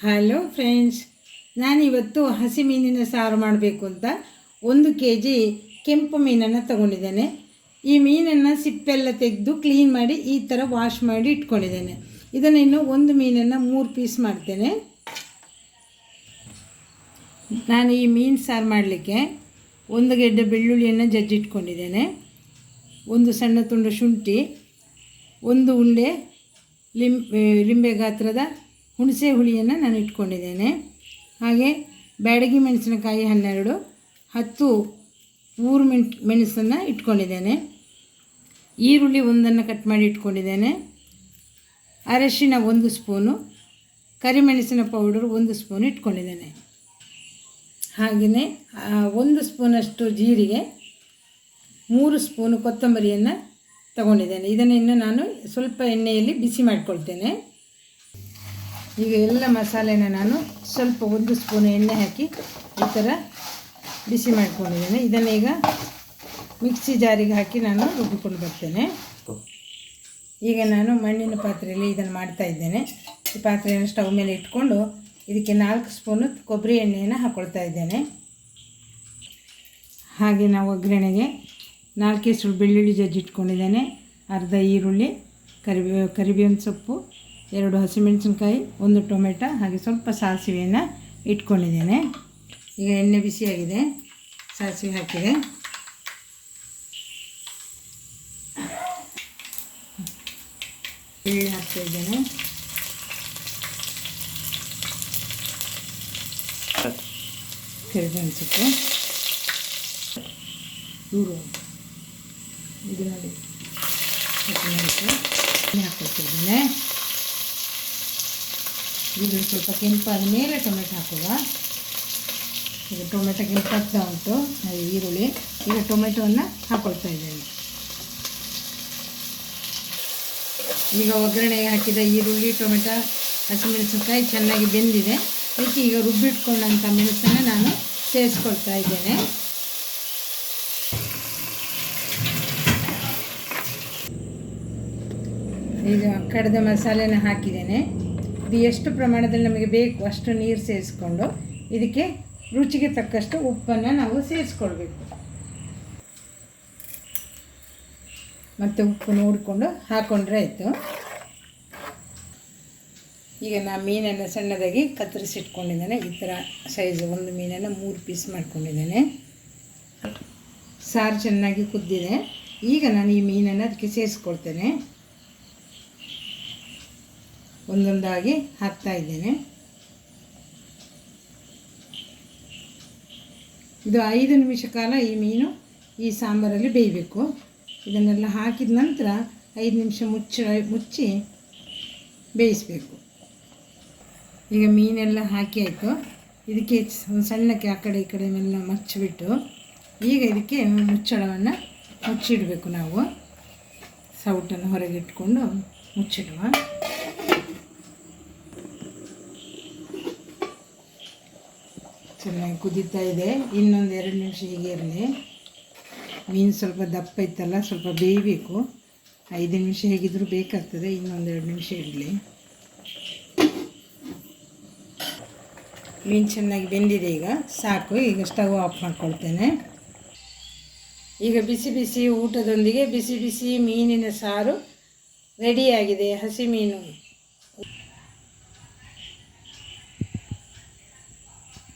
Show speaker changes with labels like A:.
A: Hello friends ನಾನಿವತ್ತು ಹಸಿ ಮೀನಿನ ಸಾರು ಮಾಡಬೇಕು ಅಂತ ಒಂದು ಕೆ ಜಿ ಕೆಂಪು ಮೀನನ್ನು ತಗೊಂಡಿದ್ದೇನೆ. ಈ ಮೀನನ್ನು ಸಿಪ್ಪೆಲ್ಲ ತೆಗೆದು ಕ್ಲೀನ್ ಮಾಡಿ ಈ ಥರ ವಾಶ್ ಮಾಡಿ ಇಟ್ಕೊಂಡಿದ್ದೇನೆ. ಇದನ್ನು ಇನ್ನು ಒಂದು ಮೀನನ್ನು ಮೂರು ಪೀಸ್ ಮಾಡ್ತೇನೆ. ನಾನು ಈ ಮೀನು ಸಾರು ಮಾಡಲಿಕ್ಕೆ ಒಂದು ಗೆಡ್ಡೆ ಬೆಳ್ಳುಳ್ಳಿಯನ್ನು ಜಜ್ಜಿಟ್ಕೊಂಡಿದ್ದೇನೆ. ಒಂದು ಸಣ್ಣ ತುಂಡು ಶುಂಠಿ, ಒಂದು ಉಂಡೆ ಲಿಂ ಲಿಂಬೆ ಗಾತ್ರದ ಹುಣಸೆ ಹುಳಿಯನ್ನು ನಾನು ಇಟ್ಕೊಂಡಿದ್ದೇನೆ. ಹಾಗೆ ಬ್ಯಾಡಗಿ ಮೆಣಸಿನಕಾಯಿ ಹನ್ನೆರಡು, ಹತ್ತು ಊರು ಮೆಣ್, ಮೆಣಸನ್ನು ಇಟ್ಕೊಂಡಿದ್ದೇನೆ. ಈರುಳ್ಳಿ ಒಂದನ್ನು ಕಟ್ ಮಾಡಿ ಇಟ್ಕೊಂಡಿದ್ದೇನೆ. ಅರಶಿನ ಒಂದು ಸ್ಪೂನು, ಕರಿಮೆಣಸಿನ ಪೌಡರ್ ಒಂದು ಸ್ಪೂನ್ ಇಟ್ಕೊಂಡಿದ್ದೇನೆ. ಹಾಗೆಯೇ ಒಂದು ಸ್ಪೂನಷ್ಟು ಜೀರಿಗೆ, ಮೂರು ಸ್ಪೂನು ಕೊತ್ತಂಬರಿಯನ್ನು ತಗೊಂಡಿದ್ದೇನೆ. ಇದನ್ನು ಇನ್ನು ನಾನು ಸ್ವಲ್ಪ ಎಣ್ಣೆಯಲ್ಲಿ ಬಿಸಿ ಮಾಡಿಕೊಳ್ತೇನೆ. ಈಗ ಎಲ್ಲ ಮಸಾಲೆನ ನಾನು ಸ್ವಲ್ಪ ಒಂದು ಸ್ಪೂನ್ ಎಣ್ಣೆ ಹಾಕಿ ಈ ಥರ ಬಿಸಿ ಮಾಡ್ಕೊಂಡಿದ್ದೇನೆ. ಇದನ್ನೀಗ ಮಿಕ್ಸಿ ಜಾರಿಗೆ ಹಾಕಿ ನಾನು ರುಬ್ಬಿಕೊಂಡು ಬರ್ತೇನೆ. ಈಗ ನಾನು ಮಣ್ಣಿನ ಪಾತ್ರೆಯಲ್ಲಿ ಇದನ್ನು ಮಾಡ್ತಾ ಇದ್ದೇನೆ. ಈ ಪಾತ್ರೆಯನ್ನು ಸ್ಟವ್ ಮೇಲೆ ಇಟ್ಕೊಂಡು ಇದಕ್ಕೆ ನಾಲ್ಕು ಸ್ಪೂನು ಕೊಬ್ಬರಿ ಎಣ್ಣೆಯನ್ನು ಹಾಕ್ಕೊಳ್ತಾ ಇದ್ದೇನೆ. ಹಾಗೆ ನಾವು ಒಗ್ಗರಣೆಗೆ ನಾಲ್ಕೇ ಸುಳ್ಳು ಬೆಳ್ಳುಳ್ಳಿ ಜಜ್ಜಿಟ್ಕೊಂಡಿದ್ದೇನೆ. ಅರ್ಧ ಈರುಳ್ಳಿ, ಕರಿಬೇ, ಕರಿಬೇವಿನ ಸೊಪ್ಪು ಎರಡು ಹಸಿಮೆಣಸಿನ್ಕಾಯಿ, ಒಂದು ಟೊಮೆಟೊ, ಹಾಗೆ ಸ್ವಲ್ಪ ಸಾಸಿವೆಯನ್ನು ಇಟ್ಕೊಂಡಿದ್ದೇನೆ. ಈಗ ಎಣ್ಣೆ ಬಿಸಿಯಾಗಿದೆ, ಸಾಸಿವೆ ಹಾಕಿದೆ. ಈರುಳ್ಳಿ ಹಾಕ್ತಾ ಇದ್ದೇನೆ. ಕರಿಬೇವಿನ ಸೊಪ್ಪು ಇವರು ಇದು ನೋಡಿ. ಹಸಿಮೆಣಸು ಹಾಕ್ಕೊಳ್ತಿದ್ದೇನೆ ಇದು ಸ್ವಲ್ಪ ಕೆಂಪಾದ ಮೇಲೆ ಟೊಮೆಟೊ ಹಾಕುವ. ಈಗ ಟೊಮೆಟೊ ಕೆಂಪಾಗ್ತಾ ಉಂಟು. ಈರುಳ್ಳಿ. ಈಗ ಟೊಮೆಟೊವನ್ನು ಹಾಕೊಳ್ತಾ ಇದ್ದೇನೆ. ಈಗ ಒಗ್ಗರಣೆಗೆ ಹಾಕಿದ ಈರುಳ್ಳಿ, ಟೊಮೆಟೊ, ಹಸಿಮೆಣಸಿನ್ಕಾಯಿ ಚೆನ್ನಾಗಿ ಬೆಂದಿದೆ. ಅದಕ್ಕೆ ಈಗ ರುಬ್ಬಿಟ್ಕೊಂಡಂಥ ಮೆಣಸನ್ನು ನಾನು ಸೇರಿಸ್ಕೊಳ್ತಾ ಇದ್ದೇನೆ. ಈಗ ಕಡದ ಮಸಾಲೆನ ಹಾಕಿದ್ದೇನೆ. ಇದು ಎಷ್ಟು ಪ್ರಮಾಣದಲ್ಲಿ ನಮಗೆ ಬೇಕು ಅಷ್ಟು ನೀರು ಸೇರಿಸ್ಕೊಂಡು ಇದಕ್ಕೆ ರುಚಿಗೆ ತಕ್ಕಷ್ಟು ಉಪ್ಪನ್ನು ನಾವು ಸೇರಿಸ್ಕೊಳ್ಬೇಕು. ಮತ್ತು ಉಪ್ಪು ನೋಡಿಕೊಂಡು ಹಾಕ್ಕೊಂಡ್ರೆ ಆಯಿತು. ಈಗ ನಾನು ಮೀನನ್ನು ಸಣ್ಣದಾಗಿ ಕತ್ತರಿಸಿಟ್ಕೊಂಡಿದ್ದೇನೆ. ಈ ಥರ ಸೈಜ್ ಒಂದು ಮೀನನ್ನು ಮೂರು ಪೀಸ್ ಮಾಡ್ಕೊಂಡಿದ್ದೇನೆ. ಸಾರು ಚೆನ್ನಾಗಿ ಕುದ್ದಿದೆ. ಈಗ ನಾನು ಈ ಮೀನನ್ನು ಅದಕ್ಕೆ ಸೇರಿಸ್ಕೊಳ್ತೇನೆ. ಒಂದೊಂದಾಗಿ ಹಾಕ್ತಾ ಇದ್ದೇನೆ. ಇದು ಐದು ನಿಮಿಷ ಕಾಲ ಈ ಮೀನು, ಈ ಸಾಂಬಾರಲ್ಲಿ ಬೇಯಬೇಕು. ಇದನ್ನೆಲ್ಲ ಹಾಕಿದ ನಂತರ ಐದು ನಿಮಿಷ ಮುಚ್ಚ, ಮುಚ್ಚಿ ಬೇಯಿಸಬೇಕು. ಈಗ ಮೀನೆಲ್ಲ ಹಾಕಿ ಆಯಿತು. ಇದಕ್ಕೆ ಸಣ್ಣಕ್ಕೆ ಆ ಕಡೆ ಈ ಕಡೆ ಎಲ್ಲ ಮಚ್ಚಿಬಿಟ್ಟು ಈಗ ಇದಕ್ಕೆ ಮುಚ್ಚಳವನ್ನು ಮುಚ್ಚಿಡಬೇಕು ನಾವು. ಸೌಟನ್ನು ಹೊರಗೆ ಇಟ್ಕೊಂಡು ಮುಚ್ಚಿಡುವ. ಚೆನ್ನಾಗಿ ಕುದೀತಾ ಇದೆ. ಇನ್ನೊಂದು ಎರಡು ನಿಮಿಷ ಹೀಗೆ ಇರಲಿ. ಮೀನು ಸ್ವಲ್ಪ ದಪ್ಪ ಇತ್ತಲ್ಲ, ಸ್ವಲ್ಪ ಬೇಯಬೇಕು. ಐದು ನಿಮಿಷ ಹೇಗಿದ್ದರೂ ಬೇಕಾಗ್ತದೆ, ಇನ್ನೊಂದು ಎರಡು ನಿಮಿಷ ಇರಲಿ. ಮೀನು ಚೆನ್ನಾಗಿ ಬೆಂದಿದೆ ಈಗ. ಸಾಕು, ಈಗ ಸ್ಟವ್ ಆಫ್ ಮಾಡ್ಕೊಳ್ತೇನೆ. ಈಗ ಬಿಸಿ ಬಿಸಿ ಊಟದೊಂದಿಗೆ ಬಿಸಿ ಬಿಸಿ ಮೀನಿನ ಸಾರು ರೆಡಿಯಾಗಿದೆ ಹಸಿ ಮೀನು.